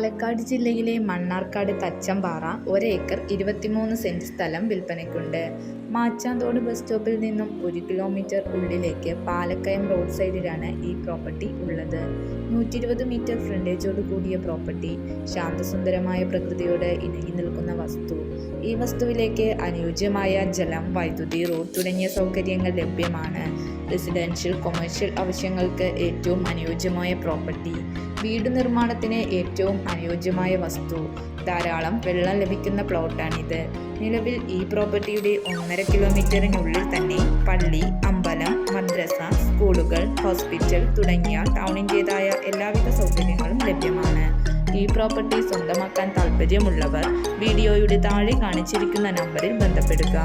പാലക്കാട് ജില്ലയിലെ മണ്ണാർക്കാട് തച്ചമ്പാറ ഒരേക്കർ ഇരുപത്തിമൂന്ന് സെന്റ് സ്ഥലം വിൽപ്പനയ്ക്കുണ്ട്. മാച്ചാന്തോട് ബസ് സ്റ്റോപ്പിൽ നിന്നും ഒരു കിലോമീറ്റർ ഉള്ളിലേക്ക് പാലക്കയം റോഡ് സൈഡിലാണ് ഈ പ്രോപ്പർട്ടി ഉള്ളത്. നൂറ്റി ഇരുപത് മീറ്റർ ഫ്രണ്ടേജോട് കൂടിയ പ്രോപ്പർട്ടി ശാന്തസുന്ദരമായ പ്രകൃതിയോട് ഇണങ്ങി നിൽക്കുന്ന വസ്തു. ഈ വസ്തുവിലേക്ക് അനുയോജ്യമായ ജലം വൈദ്യുതി റോഡ് തുടങ്ങിയ സൗകര്യങ്ങൾ ലഭ്യമാണ്. റെസിഡൻഷ്യൽ കൊമേഴ്ഷ്യൽ ആവശ്യങ്ങൾക്ക് ഏറ്റവും അനുയോജ്യമായ പ്രോപ്പർട്ടി. വീട് നിർമ്മാണത്തിന് ഏറ്റവും അനുയോജ്യമായ വസ്തു. ധാരാളം വെള്ളം ലഭിക്കുന്ന പ്ലോട്ടാണിത്. നിലവിൽ ഈ പ്രോപ്പർട്ടിയുടെ ഒന്നര കിലോമീറ്ററിനുള്ളിൽ തന്നെ പള്ളി അമ്പലം മദ്രസ സ്കൂളുകൾ ഹോസ്പിറ്റൽ തുടങ്ങിയ ടൗണിന്റേതായ എല്ലാവിധ സൗകര്യങ്ങളും ലഭ്യമാണ്. ഈ പ്രോപ്പർട്ടി സ്വന്തമാക്കാൻ താല്പര്യമുള്ളവർ വീഡിയോയുടെ താഴെ കാണിച്ചിരിക്കുന്ന നമ്പറിൽ ബന്ധപ്പെടുക.